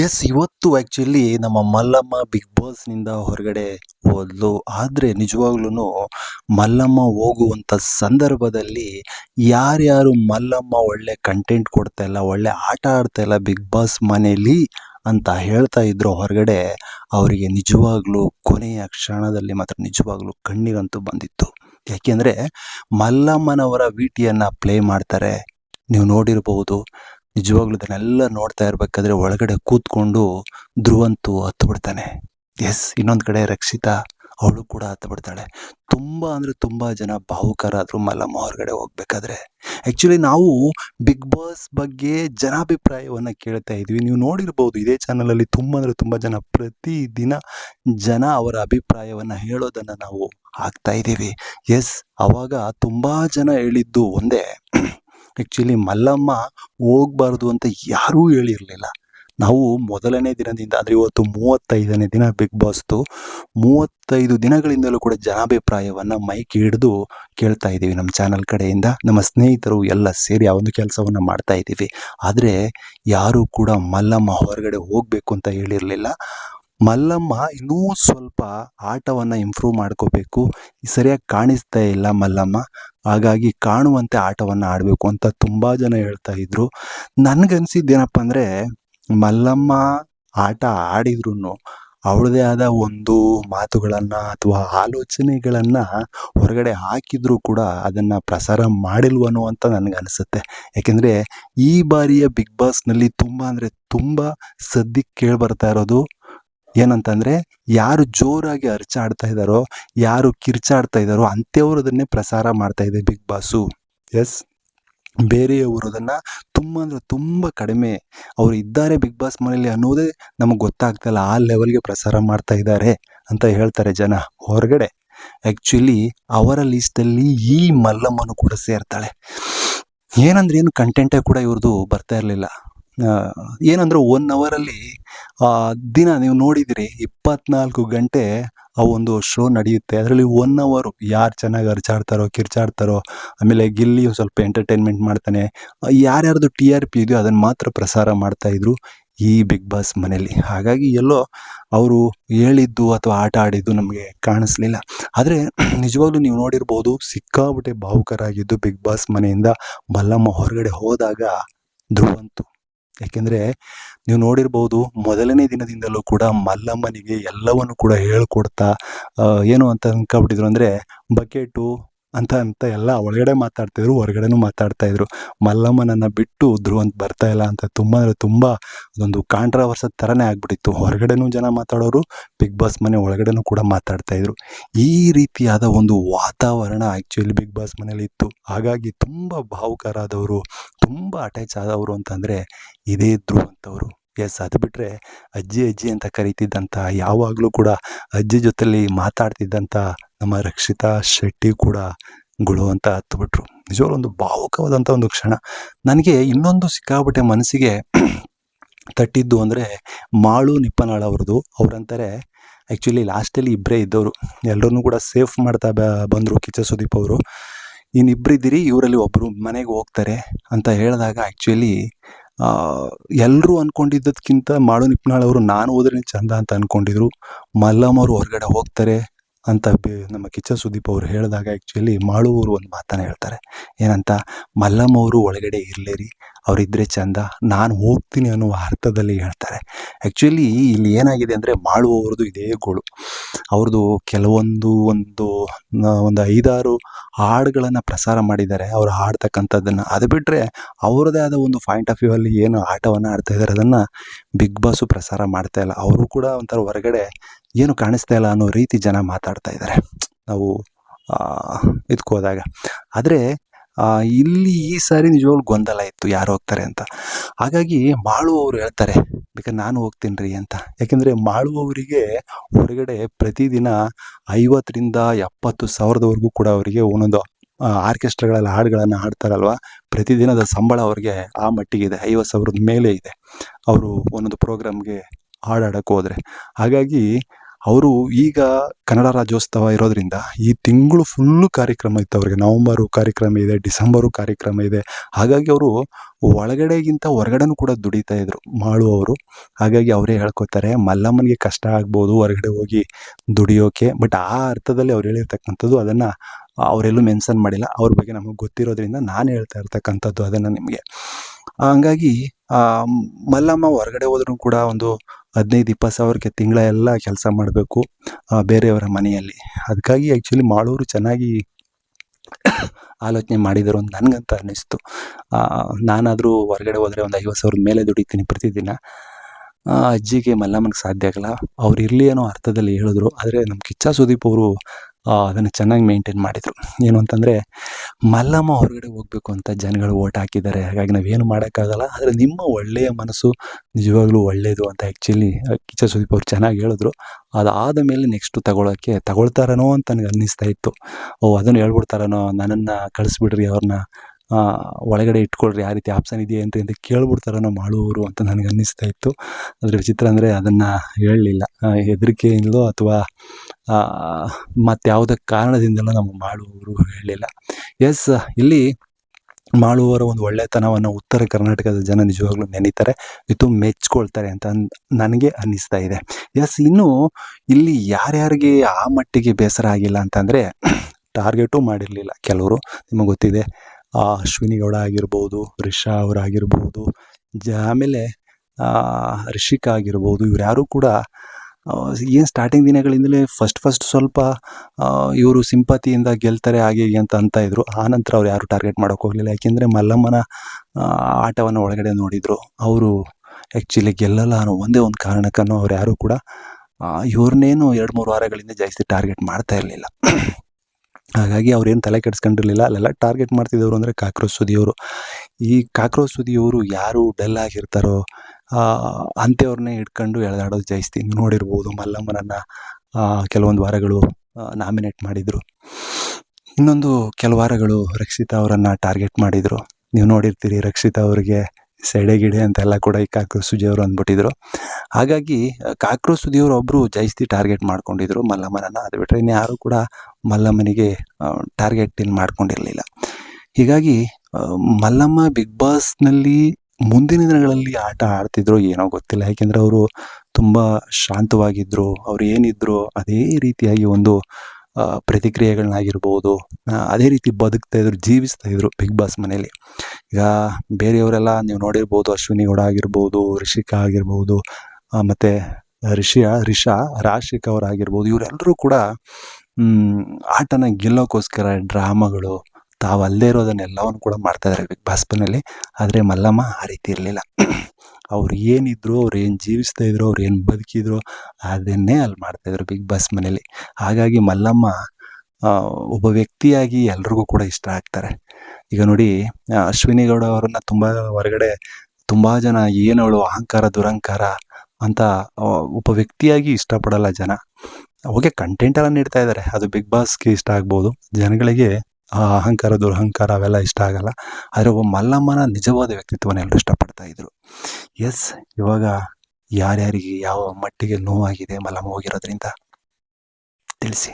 S ಇವತ್ತು actually ನಮ್ಮ Mallamma big ಬಾಸ್ನಿಂದ ಹೊರಗಡೆ ಹೋದ್ಲು. ಆದರೆ ನಿಜವಾಗ್ಲೂ ಮಲ್ಲಮ್ಮ ಹೋಗುವಂಥ ಸಂದರ್ಭದಲ್ಲಿ ಯಾರ್ಯಾರು ಮಲ್ಲಮ್ಮ ಒಳ್ಳೆ ಕಂಟೆಂಟ್ ಕೊಡ್ತಾ ಇಲ್ಲ, ಒಳ್ಳೆ ಆಟ ಆಡ್ತಾ ಇಲ್ಲ ಬಿಗ್ ಬಾಸ್ ಮನೇಲಿ ಅಂತ ಹೇಳ್ತಾ ಇದ್ರು ಹೊರಗಡೆ, ಅವರಿಗೆ ನಿಜವಾಗ್ಲೂ ಕೊನೆಯ ಕ್ಷಣದಲ್ಲಿ ಮಾತ್ರ ನಿಜವಾಗ್ಲೂ ಕಣ್ಣೀರಂತೂ ಬಂದಿತ್ತು. ಯಾಕೆಂದರೆ ಮಲ್ಲಮ್ಮನವರ ವಿಟಿಯನ್ನು ಪ್ಲೇ ಮಾಡ್ತಾರೆ. ನೀವು ನೋಡಿರ್ಬೋದು ನಿಜವಾಗ್ಲೂ ಇದನ್ನೆಲ್ಲ ನೋಡ್ತಾ ಇರ್ಬೇಕಾದ್ರೆ ಒಳಗಡೆ ಕೂತ್ಕೊಂಡು ಧ್ರುವಂತು ಹತ್ತು ಬಿಡ್ತಾನೆ ಎಸ್ ಇನ್ನೊಂದು ಕಡೆ ರಕ್ಷಿತಾ ಅವಳು ಕೂಡ ಹತ್ತು ಬಿಡ್ತಾಳೆ ತುಂಬ ಅಂದರೆ ತುಂಬ ಜನ ಭಾವುಕರಾದ್ರು ಮಲ್ಲಮ್ಮ ಹೊರಗಡೆ ಹೋಗ್ಬೇಕಾದ್ರೆ. ಆ್ಯಕ್ಚುಲಿ ನಾವು ಬಿಗ್ ಬಾಸ್ ಬಗ್ಗೆ ಜನಾಭಿಪ್ರಾಯವನ್ನು ಕೇಳ್ತಾ ಇದ್ವಿ. ನೀವು ನೋಡಿರ್ಬೋದು, ಇದೇ ಚಾನಲಲ್ಲಿ ತುಂಬ ಅಂದರೆ ತುಂಬ ಜನ ಪ್ರತಿದಿನ ಜನ ಅವರ ಅಭಿಪ್ರಾಯವನ್ನು ಹೇಳೋದನ್ನು ನಾವು ಹಾಕ್ತಾ ಇದ್ದೀವಿ. ಎಸ್ ಅವಾಗ ತುಂಬ ಜನ ಹೇಳಿದ್ದು ಒಂದೇ. ಆ್ಯಕ್ಚುಲಿ ಮಲ್ಲಮ್ಮ ಹೋಗ್ಬಾರ್ದು ಅಂತ ಯಾರೂ ಹೇಳಿರಲಿಲ್ಲ. ನಾವು ಮೊದಲನೇ ದಿನದಿಂದ ಅಂದರೆ ಇವತ್ತು ಮೂವತ್ತೈದನೇ ದಿನ ಬಿಗ್ ಬಾಸ್ದು ಮೂವತ್ತೈದು ದಿನಗಳಿಂದಲೂ ಕೂಡ ಜನಾಭಿಪ್ರಾಯವನ್ನು ಮೈಕ್ ಹಿಡಿದು ಕೇಳ್ತಾ ಇದ್ದೀವಿ ನಮ್ಮ ಚಾನಲ್ ಕಡೆಯಿಂದ. ನಮ್ಮ ಸ್ನೇಹಿತರು ಎಲ್ಲ ಸೇರಿ ಆ ಒಂದು ಕೆಲಸವನ್ನು ಮಾಡ್ತಾ ಇದ್ದೀವಿ. ಆದರೆ ಯಾರೂ ಕೂಡ ಮಲ್ಲಮ್ಮ ಹೊರಗಡೆ ಹೋಗಬೇಕು ಅಂತ ಹೇಳಿರಲಿಲ್ಲ. ಮಲ್ಲಮ್ಮ ಇನ್ನೂ ಸ್ವಲ್ಪ ಆಟವನ್ನು ಇಂಪ್ರೂವ್ ಮಾಡ್ಕೋಬೇಕು. ಸರಿಯಾಗಿ ಕಾಣಿಸ್ತಾ ಇಲ್ಲ ಮಲ್ಲಮ್ಮ. ಹಾಗಾಗಿ ಕಾಣುವಂತೆ ಆಟವನ್ನು ಆಡಬೇಕು ಅಂತ ತುಂಬ ಜನ ಹೇಳ್ತಾ ಇದ್ರು. ನನಗನ್ಸಿದ್ದೇನಪ್ಪ ಅಂದರೆ, ಮಲ್ಲಮ್ಮ ಆಟ ಆಡಿದ್ರು ಅವಳದೇ ಆದ ಒಂದು ಮಾತುಗಳನ್ನು ಅಥವಾ ಆಲೋಚನೆಗಳನ್ನು ಹೊರಗಡೆ ಹಾಕಿದರೂ ಕೂಡ ಅದನ್ನು ಪ್ರಸಾರ ಮಾಡಿಲ್ವನು ಅಂತ ನನಗನ್ಸುತ್ತೆ. ಯಾಕೆಂದರೆ ಈ ಬಾರಿಯ ಬಿಗ್ ಬಾಸ್ನಲ್ಲಿ ತುಂಬ ಅಂದರೆ ತುಂಬ ಸದ್ಯಕ್ಕೆ ಕೇಳಿಬರ್ತಾ ಇರೋದು ಏನಂತಂದರೆ ಯಾರು ಜೋರಾಗಿ ಅರ್ಚಾಡ್ತಾ ಇದ್ದಾರೋ ಯಾರು ಕಿರ್ಚಾಡ್ತಾ ಇದ್ದಾರೋ ಅಂಥವ್ರು ಅದನ್ನೇ ಪ್ರಸಾರ ಮಾಡ್ತಾ ಇದೆ ಬಿಗ್ ಬಾಸು. ಎಸ್? ಬೇರೆಯವರು ಅದನ್ನು ತುಂಬ ಅಂದರೆ ತುಂಬ ಕಡಿಮೆ ಅವರು ಇದ್ದಾರೆ ಬಿಗ್ ಬಾಸ್ ಮನೆಯಲ್ಲಿ ಅನ್ನೋದೇ ನಮಗೆ ಗೊತ್ತಾಗ್ತಾಯಿಲ್ಲ ಆ ಲೆವೆಲ್ಗೆ ಪ್ರಸಾರ ಮಾಡ್ತಾ ಇದ್ದಾರೆ ಅಂತ ಹೇಳ್ತಾರೆ ಜನ ಹೊರಗಡೆ. ಆ್ಯಕ್ಚುಲಿ ಅವರ ಲಿಸ್ಟಲ್ಲಿ ಈ ಮಲ್ಲಮ್ಮನು ಕೂಡ ಸೇರ್ತಾಳೆ. ಏನಂದ್ರೆ ಏನು ಕಂಟೆಂಟೇ ಕೂಡ ಇವ್ರದ್ದು ಬರ್ತಾ ಇರಲಿಲ್ಲ. ಏನಂದ್ರೆ ಒನ್ ಅವರಲ್ಲಿ ದಿನ ನೀವು ನೋಡಿದಿರಿ, ಇಪ್ಪತ್ನಾಲ್ಕು ಗಂಟೆ ಆ ಒಂದು ಶೋ ನಡೆಯುತ್ತೆ. ಅದರಲ್ಲಿ ಒನ್ ಅವರು ಯಾರು ಚೆನ್ನಾಗಿ ಅರ್ಚಾಡ್ತಾರೋ ಕಿರ್ಚಾಡ್ತಾರೋ, ಆಮೇಲೆ ಗಿಲ್ಲಿ ಸ್ವಲ್ಪ ಎಂಟರ್ಟೈನ್ಮೆಂಟ್ ಮಾಡ್ತಾನೆ, ಯಾರ್ಯಾರ್ದು ಟಿ ಆರ್ ಪಿ ಇದೆಯೋ ಅದನ್ನು ಮಾತ್ರ ಪ್ರಸಾರ ಮಾಡ್ತಾಯಿದ್ರು ಈ ಬಿಗ್ ಬಾಸ್ ಮನೆಯಲ್ಲಿ. ಹಾಗಾಗಿ ಎಲ್ಲೋ ಅವರು ಹೇಳಿದ್ದು ಅಥವಾ ಆಟ ಆಡಿದ್ದು ನಮಗೆ ಕಾಣಿಸ್ಲಿಲ್ಲ. ಆದರೆ ನಿಜವಾಗ್ಲೂ ನೀವು ನೋಡಿರ್ಬೋದು ಸಿಕ್ಕಾಬಿಟ್ಟೆ ಭಾವುಕರಾಗಿದ್ದು ಬಿಗ್ ಬಾಸ್ ಮನೆಯಿಂದ ಬಲ್ಲಮ್ಮ ಹೊರಗಡೆ ಹೋದಾಗ ಧ್ರುವಂತು ಯಾಕೆಂದರೆ ನೀವು ನೋಡಿರ್ಬೋದು ಮೊದಲನೇ ದಿನದಿಂದಲೂ ಕೂಡ ಮಲ್ಲಮ್ಮನಿಗೆ ಎಲ್ಲವನ್ನು ಕೂಡ ಹೇಳ್ಕೊಡ್ತಾ ಏನು ಅಂತ ಅನ್ಕೊಬಿಟ್ಟಿದ್ರು ಅಂದರೆ ಬಕೆಟು ಅಂತ ಅಂತ ಎಲ್ಲ ಒಳಗಡೆ ಮಾತಾಡ್ತಿದ್ರು, ಹೊರಗಡೆನೂ ಮಾತಾಡ್ತಾ ಇದ್ರು. ಮಲ್ಲಮ್ಮನನ್ನು ಬಿಟ್ಟು ಧ್ರುವಂತ್ ಬರ್ತಾ ಇಲ್ಲ ಅಂತ ತುಂಬ ಅಂದರೆ ತುಂಬ ಅದೊಂದು ಕಾಂಟ್ರವರ್ಸ ಥರನೇ ಆಗ್ಬಿಟ್ಟಿತ್ತು. ಹೊರಗಡೆನೂ ಜನ ಮಾತಾಡೋರು ಬಿಗ್ ಬಾಸ್ ಮನೆ ಒಳಗಡೆನೂ ಕೂಡ ಮಾತಾಡ್ತಾ ಇದ್ರು. ಈ ರೀತಿಯಾದ ಒಂದು ವಾತಾವರಣ ಆ್ಯಕ್ಚುಲಿ ಬಿಗ್ ಬಾಸ್ ಮನೇಲಿ ಇತ್ತು. ಹಾಗಾಗಿ ತುಂಬ ಭಾವುಕರಾದವರು ತುಂಬ ಅಟ್ಯಾಚ್ ಆದವರು ಅಂತಂದರೆ ಇದೇ ಧ್ರುವಂತವರು ಎಸ್ ಅದು ಬಿಟ್ಟರೆ ಅಜ್ಜಿ ಅಜ್ಜಿ ಅಂತ ಕರೀತಿದ್ದಂಥ ಯಾವಾಗಲೂ ಕೂಡ ಅಜ್ಜಿ ಜೊತೆಲಿ ಮಾತಾಡ್ತಿದ್ದಂಥ ನಮ್ಮ ರಕ್ಷಿತಾ ಶೆಟ್ಟಿ ಕೂಡ ಗುಳು ಅಂತ ಹತ್ಬಿಟ್ರು ನಿಜವಾಗ್ಲೂ ಒಂದು ಭಾವುಕವಾದಂಥ ಒಂದು ಕ್ಷಣ. ನನಗೆ ಇನ್ನೊಂದು ಸಿಕ್ಕಾಬಿಟ್ಟೆ ಮನಸ್ಸಿಗೆ ತಟ್ಟಿದ್ದು ಅಂದರೆ ಮಾಳು ನಿಪ್ಪನಾಳ ಅವ್ರದ್ದು ಅವ್ರಂತಾರೆ ಆ್ಯಕ್ಚುಲಿ ಲಾಸ್ಟಲ್ಲಿ ಇಬ್ಬರೇ ಇದ್ದವರು. ಎಲ್ಲರನ್ನೂ ಕೂಡ ಸೇಫ್ ಮಾಡ್ತಾ ಬಂದರು ಕಿಚ್ಚ ಸುದೀಪ್ ಅವರು. ಇನ್ನಿಬ್ಬರಿದ್ದೀರಿ ಇವರಲ್ಲಿ ಒಬ್ಬರು ಮನೆಗೆ ಹೋಗ್ತಾರೆ ಅಂತ ಹೇಳಿದಾಗ ಆ್ಯಕ್ಚುಲಿ ಎಲ್ಲರೂ ಅಂದ್ಕೊಂಡಿದ್ದಕ್ಕಿಂತ ಮಾಳು ನಿಪ್ನಾಳ್ ಅವರು ನಾನು ಹೋದ್ರೆ ಚಂದ ಅಂತ ಅಂದ್ಕೊಂಡಿದ್ರು ಮಲ್ಲಮ್ಮವರು ಹೊರಗಡೆ ಹೋಗ್ತಾರೆ. ಅಂತ ಬಿ, ನಮ್ಮ ಕಿಚ್ಚ ಸುದೀಪ್ ಅವರು ಹೇಳಿದಾಗ ಆ್ಯಕ್ಚುಲಿ ಮಾಳುವರು ಒಂದು ಮಾತನ್ನು ಹೇಳ್ತಾರೆ. ಏನಂತ, ಮಲ್ಲಮ್ಮ ಅವರು ಒಳಗಡೆ ಇರಲೇರಿ ಅವರಿದ್ದರೆ ಚಂದ, ನಾನು ಹೋಗ್ತೀನಿ ಅನ್ನುವ ಅರ್ಥದಲ್ಲಿ ಹೇಳ್ತಾರೆ. ಆ್ಯಕ್ಚುಲಿ ಇಲ್ಲಿ ಏನಾಗಿದೆ ಅಂದರೆ ಮಾಳುವವ್ರದ್ದು ಇದೇ ಗೋಳು. ಅವ್ರದ್ದು ಕೆಲವೊಂದು ಒಂದು ಒಂದು ಐದಾರು ಹಾಡುಗಳನ್ನು ಪ್ರಸಾರ ಮಾಡಿದ್ದಾರೆ. ಅವರು ಹಾಡ್ತಕ್ಕಂಥದ್ದನ್ನು. ಅದು ಬಿಟ್ಟರೆ ಅವ್ರದ್ದೇ ಆದ ಒಂದು ಪಾಯಿಂಟ್ ಆಫ್ ವ್ಯೂ ಅಲ್ಲಿ ಏನು ಆಟವನ್ನು ಆಡ್ತಾ ಇದ್ದಾರೆ ಅದನ್ನು ಬಿಗ್ ಬಾಸು ಪ್ರಸಾರ ಮಾಡ್ತಾ ಇಲ್ಲ. ಅವರು ಕೂಡ ಒಂಥರ ಹೊರಗಡೆ ಏನು ಕಾಣಿಸ್ತಾ ಇಲ್ಲ ಅನ್ನೋ ರೀತಿ ಜನ ಮಾತಾಡ್ತಾ ಇದ್ದಾರೆ. ನಾವು ಇದಕ್ಕೆ ಹೋದಾಗ ಆದರೆ ಇಲ್ಲಿ ಈ ಸಾರಿ ನಿಜವಾಗ್ಲೂ ಗೊಂದಲ ಇತ್ತು ಯಾರು ಹೋಗ್ತಾರೆ ಅಂತ. ಹಾಗಾಗಿ ಮಾಳು ಅವರು ಹೇಳ್ತಾರೆ, ಬೇಕಾದ್ರೆ ನಾನು ಹೋಗ್ತೀನಿ ರೀ ಅಂತ. ಯಾಕೆಂದರೆ ಮಾಳು ಅವರಿಗೆ ಹೊರಗಡೆ ಪ್ರತಿದಿನ ಐವತ್ತರಿಂದ ಎಪ್ಪತ್ತು ಸಾವಿರದವರೆಗೂ ಕೂಡ ಅವರಿಗೆ ಒಂದೊಂದು ಆರ್ಕೆಸ್ಟ್ರಾಗಳಲ್ಲಿ ಹಾಡುಗಳನ್ನು ಹಾಡ್ತಾರಲ್ವ? ಪ್ರತಿದಿನದ ಸಂಬಳ ಅವ್ರಿಗೆ ಆ ಮಟ್ಟಿಗಿದೆ ಐವತ್ತು ಸಾವಿರದ ಮೇಲೆ ಇದೆ. ಅವರು ಒಂದೊಂದು ಪ್ರೋಗ್ರಾಮ್ಗೆ ಹಾಡಾಡೋಕ್ಕೆ ಹೋದರೆ. ಹಾಗಾಗಿ ಅವರು ಈಗ ಕನ್ನಡ ರಾಜ್ಯೋತ್ಸವ ಇರೋದ್ರಿಂದ ಈ ತಿಂಗಳು ಫುಲ್ಲು ಕಾರ್ಯಕ್ರಮ ಇತ್ತು ಅವ್ರಿಗೆ. ನವಂಬರು ಕಾರ್ಯಕ್ರಮ ಇದೆ, ಡಿಸೆಂಬರು ಕಾರ್ಯಕ್ರಮ ಇದೆ. ಹಾಗಾಗಿ ಅವರು ಒಳಗಡೆಗಿಂತ ಹೊರಗಡೆನೂ ಕೂಡ ದುಡಿತಾ ಇದ್ರು ಮಾಳು ಅವರು. ಹಾಗಾಗಿ ಅವರೇ ಹೇಳ್ಕೊತಾರೆ, ಮಲ್ಲಮ್ಮನಿಗೆ ಕಷ್ಟ ಆಗ್ಬೋದು ಹೊರಗಡೆ ಹೋಗಿ ದುಡಿಯೋಕೆ. ಬಟ್ ಆ ಅರ್ಥದಲ್ಲಿ ಅವ್ರು ಹೇಳಿರ್ತಕ್ಕಂಥದ್ದು ಅದನ್ನು ಅವರೆಲ್ಲೂ ಮೆನ್ಷನ್ ಮಾಡಿಲ್ಲ. ಅವ್ರ ಬಗ್ಗೆ ನಮಗೆ ಗೊತ್ತಿರೋದ್ರಿಂದ ನಾನು ಹೇಳ್ತಾ ಇರ್ತಕ್ಕಂಥದ್ದು ಅದನ್ನು ನಿಮಗೆ. ಹಂಗಾಗಿ ಮಲ್ಲಮ್ಮ ಹೊರಗಡೆ ಹೋದ್ರೂ ಕೂಡ ಒಂದು ಹದಿನೈದು, ಇಪ್ಪತ್ತು ಸಾವಿರಕ್ಕೆ ತಿಂಗಳ ಎಲ್ಲ ಕೆಲಸ ಮಾಡಬೇಕು ಬೇರೆಯವರ ಮನೆಯಲ್ಲಿ. ಅದಕ್ಕಾಗಿ ಆ್ಯಕ್ಚುಲಿ ಮಾಡೋರು ಚೆನ್ನಾಗಿ ಆಲೋಚನೆ ಮಾಡಿದರು ಅಂತ ನನಗಂತ ಅನ್ನಿಸ್ತು. ನಾನಾದರೂ ಹೊರಗಡೆ ಹೋದರೆ ಒಂದು ಐವತ್ತು ಸಾವಿರದ ಮೇಲೆ ದುಡಿತೀನಿ ಪ್ರತಿದಿನ ಅಜ್ಜಿಗೆ ಮಲ್ಲಮ್ಮನಿಗೆ ಸಾಧ್ಯ ಆಗಲ್ಲ. ಅವ್ರು ಇರಲಿ ಅನ್ನೋ ಅರ್ಥದಲ್ಲಿ ಹೇಳಿದ್ರು. ಆದರೆ ನಮ್ಮ ಕಿಚ್ಚ ಸುದೀಪ್ ಅವರು ಅದನ್ನು ಚೆನ್ನಾಗಿ ಮೇಂಟೈನ್ ಮಾಡಿದರು. ಏನು ಅಂತಂದರೆ, ಮಲ್ಲಮ್ಮ ಹೊರಗಡೆ ಹೋಗಬೇಕು ಅಂತ ಜನಗಳು ಓಟ್ ಹಾಕಿದ್ದಾರೆ. ಹಾಗಾಗಿ ನಾವೇನು ಮಾಡೋಕ್ಕಾಗಲ್ಲ. ಆದರೆ ನಿಮ್ಮ ಒಳ್ಳೆಯ ಮನಸ್ಸು ನಿಜವಾಗ್ಲೂ ಒಳ್ಳೆಯದು ಅಂತ ಆ್ಯಕ್ಚುಲಿ ಕಿಚ್ಚ ಸುದೀಪ್ ಅವರು ಚೆನ್ನಾಗಿ ಹೇಳಿದ್ರು. ಅದಾದ ಮೇಲೆ ನೆಕ್ಸ್ಟು ತಗೊಳ್ಳೋಕ್ಕೆ ತಗೊಳ್ತಾರನೋ ಅಂತ ನನಗೆ ಅನ್ನಿಸ್ತಾ ಇತ್ತು. ಓ, ಅದನ್ನು ಹೇಳ್ಬಿಡ್ತಾರನೋ, ನನ್ನನ್ನು ಕಳಿಸ್ಬಿಡ್ರಿ ಅವ್ರನ್ನ. ಒಳಗಡೆ ಇಟ್ಕೊಳ್ರಿ, ಆ ರೀತಿ ಆಪ್ಷನ್ ಇದೆಯೇನ್ರಿ ಅಂತ ಕೇಳ್ಬಿಡ್ತಾರನೋ ಮಾಡುವವರು ಅಂತ ನನಗೆ ಅನ್ನಿಸ್ತಾ ಇತ್ತು. ಆದರೆ ವಿಚಿತ್ರ ಅಂದರೆ ಅದನ್ನು ಹೇಳಲಿಲ್ಲ. ಹೆದರಿಕೆಯಿಂದಲೋ ಅಥವಾ ಮತ್ಯಾವುದೇ ಕಾರಣದಿಂದಲೂ ನಮ್ಮ ಮಾಡುವವರು ಹೇಳಲಿಲ್ಲ ಎಸ್ ಇಲ್ಲಿ ಮಾಡುವವರ ಒಂದು ಒಳ್ಳೆತನವನ್ನು ಉತ್ತರ ಕರ್ನಾಟಕದ ಜನ ನಿಜವಾಗ್ಲೂ ನೆನೀತಾರೆ, ಇದು ಮೆಚ್ಕೊಳ್ತಾರೆ ಅಂತ ನನಗೆ ಅನ್ನಿಸ್ತಾ ಇದೆ. ಎಸ್ ಇನ್ನು ಇಲ್ಲಿ ಯಾರ್ಯಾರಿಗೆ ಆ ಮಟ್ಟಿಗೆ ಬೇಸರ ಆಗಿಲ್ಲ ಅಂತಂದರೆ ಟಾರ್ಗೆಟು ಮಾಡಿರಲಿಲ್ಲ ಕೆಲವರು. ನಿಮಗೆ ಗೊತ್ತಿದೆ ಅಶ್ವಿನಿ ಗೌಡ ಆಗಿರ್ಬೋದು, ರಿಷಾ ಅವರಾಗಿರ್ಬೋದು ಜ ಆಮೇಲೆ ರಿಷಿಕಾ ಆಗಿರ್ಬೋದು, ಇವ್ರು ಯಾರೂ ಕೂಡ ಏನು ಸ್ಟಾರ್ಟಿಂಗ್ ದಿನಗಳಿಂದಲೇ ಫಸ್ಟ್ ಫಸ್ಟ್ ಸ್ವಲ್ಪ ಇವರು ಸಿಂಪತಿಯಿಂದ ಗೆಲ್ತಾರೆ ಹಾಗೆ ಹೀಗೆ ಅಂತ ಅಂತ ಇದ್ರು. ಆ ನಂತರ ಅವ್ರು ಯಾರು ಟಾರ್ಗೆಟ್ ಮಾಡೋಕೆ ಹೋಗಲಿಲ್ಲ. ಯಾಕೆಂದರೆ ಮಲ್ಲಮ್ಮನ ಆಟವನ್ನು ಒಳಗಡೆ ನೋಡಿದರು. ಅವರು ಆ್ಯಕ್ಚುಲಿ ಗೆಲ್ಲಲ್ಲ ಅನ್ನೋ ಒಂದೇ ಒಂದು ಕಾರಣಕ್ಕೂ ಅವ್ರು ಯಾರೂ ಕೂಡ ಇವ್ರನ್ನೇನು ಎರಡು ಮೂರು ವಾರಗಳಿಂದ ಜಾಸ್ತಿ ಟಾರ್ಗೆಟ್ ಮಾಡ್ತಾ ಇರಲಿಲ್ಲ. ಹಾಗಾಗಿ ಅವ್ರೇನು ತಲೆ ಕೆಡಿಸ್ಕೊಂಡಿರಲಿಲ್ಲ, ಅಲ್ಲೆಲ್ಲ ಟಾರ್ಗೆಟ್ ಮಾಡ್ತಿದ್ದವರು ಅಂದರೆ ಕಾಕ್ರೋಚ್ ಸುದಿಯವರು ಈ ಕಾಕ್ರೋಚ್ ಸುದಿಯವರು ಯಾರು ಡಲ್ ಆಗಿರ್ತಾರೋ ಅಂಥವ್ರನ್ನೇ ಹಿಡ್ಕೊಂಡು ಎಳೆದಾಡೋದು ಜಾಸ್ತಿ. ನೋಡಿರ್ಬೋದು ಮಲ್ಲಮ್ಮನನ್ನು ಕೆಲವೊಂದು ವಾರಗಳು ನಾಮಿನೇಟ್ ಮಾಡಿದರು. ಇನ್ನೊಂದು ಕೆಲವು ವಾರಗಳು ರಕ್ಷಿತಾ ಅವರನ್ನು ಟಾರ್ಗೆಟ್ ಮಾಡಿದರು. ನೀವು ನೋಡಿರ್ತೀರಿ ರಕ್ಷಿತಾ ಅವರಿಗೆ ಸೆಡೆ ಗಿಡೆ ಅಂತೆಲ್ಲ ಕೂಡ ಈ ಕಾಕ್ರೋಚ್ ಸುಜಿಯವರು ಅಂದ್ಬಿಟ್ಟಿದ್ರು. ಹಾಗಾಗಿ ಕಾಕ್ರೋಚ್ ಸುದಿಯವರು ಒಬ್ಬರು ಜಾಸ್ತಿ ಟಾರ್ಗೆಟ್ ಮಾಡ್ಕೊಂಡಿದ್ರು ಮಲ್ಲಮ್ಮನನ್ನು. ಅದು ಬಿಟ್ಟರೆ ಇನ್ನು ಯಾರು ಕೂಡ ಮಲ್ಲಮ್ಮನಿಗೆ ಟಾರ್ಗೆಟ್ ಏನು ಮಾಡ್ಕೊಂಡಿರಲಿಲ್ಲ. ಹೀಗಾಗಿ ಮಲ್ಲಮ್ಮ ಬಿಗ್ ಬಾಸ್ನಲ್ಲಿ ಮುಂದಿನ ದಿನಗಳಲ್ಲಿ ಆಟ ಆಡ್ತಿದ್ರು ಏನೋ ಗೊತ್ತಿಲ್ಲ. ಯಾಕೆಂದರೆ ಅವರು ತುಂಬ ಶಾಂತವಾಗಿದ್ದರು ಅವ್ರು ಏನಿದ್ರು ಅದೇ ರೀತಿಯಾಗಿ ಒಂದು ಪ್ರತಿಕ್ರಿಯೆಗಳನ್ನಾಗಿರ್ಬೋದು ಅದೇ ರೀತಿ ಬದುಕ್ತಾ ಇದ್ರು, ಜೀವಿಸ್ತಾ ಇದ್ರು ಬಿಗ್ ಬಾಸ್ ಮನೇಲಿ ಈಗ ಬೇರೆಯವರೆಲ್ಲ ನೀವು ನೋಡಿರ್ಬೋದು, ಅಶ್ವಿನಿ ಗೌಡ ಆಗಿರ್ಬೋದು, ರಿಷಿಕಾ ಆಗಿರ್ಬೋದು ಮತ್ತು ರಿಷಿಯಾ ರಿಷಾ, ರಾಶಿಕ್ ಅವರಾಗಿರ್ಬೋದು ಇವರೆಲ್ಲರೂ ಕೂಡ ಆಟನ ಗೆಲ್ಲೋಕ್ಕೋಸ್ಕರ ಡ್ರಾಮಾಗಳು ತಾವು ಅಲ್ಲದೆ ಇರೋದನ್ನೆಲ್ಲವನ್ನು ಕೂಡ ಮಾಡ್ತಾಯಿದ್ದಾರೆ ಬಿಗ್ ಬಾಸ್ ಮನೇಲಿ ಆದರೆ ಮಲ್ಲಮ್ಮ ಆ ರೀತಿ ಇರಲಿಲ್ಲ. ಅವ್ರು ಏನಿದ್ರು, ಅವ್ರು ಏನು ಜೀವಿಸ್ತಾ ಇದ್ರು, ಅವ್ರು ಏನು ಬದುಕಿದ್ರು, ಅದನ್ನೇ ಅಲ್ಲಿ ಮಾಡ್ತಾಯಿದ್ರು ಬಿಗ್ ಬಾಸ್ ಮನೇಲಿ. ಹಾಗಾಗಿ ಮಲ್ಲಮ್ಮ ಒಬ್ಬ ವ್ಯಕ್ತಿಯಾಗಿ ಎಲ್ರಿಗೂ ಕೂಡ ಇಷ್ಟ ಆಗ್ತಾರೆ. ಈಗ ನೋಡಿ ಅಶ್ವಿನಿ ಗೌಡ ಅವರನ್ನು ತುಂಬ ಹೊರಗಡೆ, ತುಂಬ ಜನ ಏನವಳು ಅಹಂಕಾರ, ದುರಹಂಕಾರ ಅಂತ ಒಬ್ಬ ವ್ಯಕ್ತಿಯಾಗಿ ಇಷ್ಟಪಡಲ್ಲ ಜನ. ಓಕೆ ಕಂಟೆಂಟ್ ಎಲ್ಲ ನೀಡ್ತಾ ಇದ್ದಾರೆ. ಅದು ಬಿಗ್ ಬಾಸ್ಗೆ ಇಷ್ಟ ಆಗ್ಬೋದು. ಜನಗಳಿಗೆ ಆ ಅಹಂಕಾರ, ದುರಹಂಕಾರ ಅವೆಲ್ಲ ಇಷ್ಟ ಆಗಲ್ಲ. ಆದರೆ ಒಬ್ಬ ಮಲ್ಲಮ್ಮನ ನಿಜವಾದ ವ್ಯಕ್ತಿತ್ವನ ಎಲ್ಲರೂ ಇಷ್ಟಪಡ್ತಾ ಇದ್ರು. ಎಸ್ ಇವಾಗ ಯಾರ್ಯಾರಿಗೆ ಯಾವ ಮಟ್ಟಿಗೆ ನೋವಾಗಿದೆ ಮಲ್ಲಮ್ಮ ಹೋಗಿರೋದ್ರಿಂದ, ತಿಳಿಸಿ.